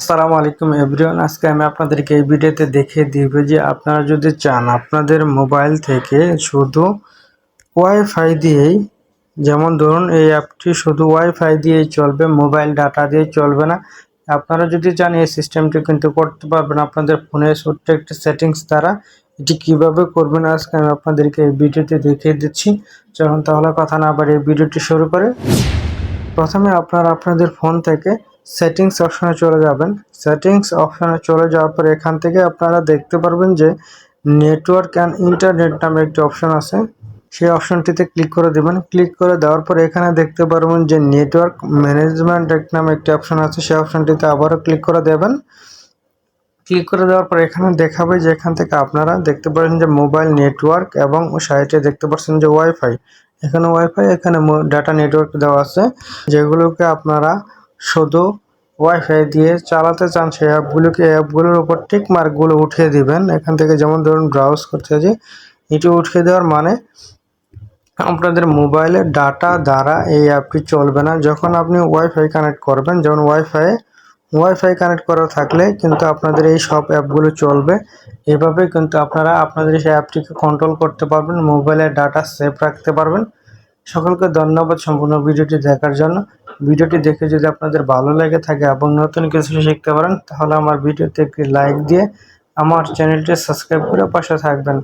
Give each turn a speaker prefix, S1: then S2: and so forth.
S1: আসসালামু আলাইকুম এভরিওয়ান, আজকে আমি আপনাদেরকে এই ভিডিওতে দেখিয়ে দিব যে আপনারা যদি চান আপনাদের মোবাইল থেকে শুধু ওয়াইফাই দিয়েই, যেমন ধরুন এই অ্যাপটি শুধু ওয়াইফাই দিয়েই চলবে, মোবাইল ডাটা দিয়ে চলবে না, আপনারা যদি চান এই সিস্টেমটি কিন্তু করতে পারবেন আপনাদের ফোনের ছোট্ট একটি সেটিংস দ্বারা, এটি কীভাবে করবেন আজকে আমি আপনাদেরকে এই ভিডিওতে দেখিয়ে দিচ্ছি, চলুন তাহলে কথা না আবার এই ভিডিওটি শুরু করে। প্রথমে আপনারা আপনাদের ফোন থেকে সেটিংস অপশনে চলে যাবেন। সেটিংস অপশনে চলে যাওয়ার পর এখান থেকে আপনারা দেখতে পারবেন যে নেটওয়ার্ক অ্যান্ড ইন্টারনেট নামে একটি অপশন আছে। সেই অপশনটিতে ক্লিক করে দেবেন। ক্লিক করে দেওয়ার পর এখানে দেখতে পারবেন যে নেটওয়ার্ক ম্যানেজমেন্ট নামে একটি অপশন আছে। সেই অপশনটিতে আবারও ক্লিক করে দেবেন। ক্লিক করে দেওয়ার পর এখানে দেখাবে যে এখান থেকে আপনারা দেখতে পাচ্ছেন যে মোবাইল নেটওয়ার্ক এবং সাইটে দেখতে পাচ্ছেন যে ওয়াইফাই এখানে ওয়াইফাই এখানে ডাটা নেটওয়ার্ক দেওয়া আছে। যেগুলোকে আপনারা শুধু ওয়াইফাই দিয়ে চালাতে চান সেই অ্যাপগুলোকে অ্যাপগুলোর উপর টিক মার্কগুলো উঠিয়ে দিবেন। এখান থেকে যেমন ধরুন ব্রাউজ করতে যে এটি উঠিয়ে দেওয়ার মানে আপনাদের মোবাইলে ডাটা দ্বারা এই অ্যাপটি চলবে না। যখন আপনি ওয়াইফাই কানেক্ট করবেন যেমন ওয়াইফাই ওয়াইফাই কানেক্ট করা থাকলে কিন্তু আপনাদের এই সব অ্যাপগুলো চলবে। এভাবে কিন্তু আপনারা আপনাদের সেই অ্যাপটিকে কন্ট্রোল করতে পারবেন মোবাইলের ডাটা সেভ রাখতে পারবেন। সকলকে ধন্যবাদ সম্পূর্ণ ভিডিওটি দেখার জন্য। ভিডিওটি দেখে যদি আপনাদের ভালো লাগে থাকে এবং নতুন কিছু শিখতে পারেন, তাহলে আমার ভিডিওতে একটি লাইক দিয়ে আমার চ্যানেলটি সাবস্ক্রাইব করে পাশে থাকবেন।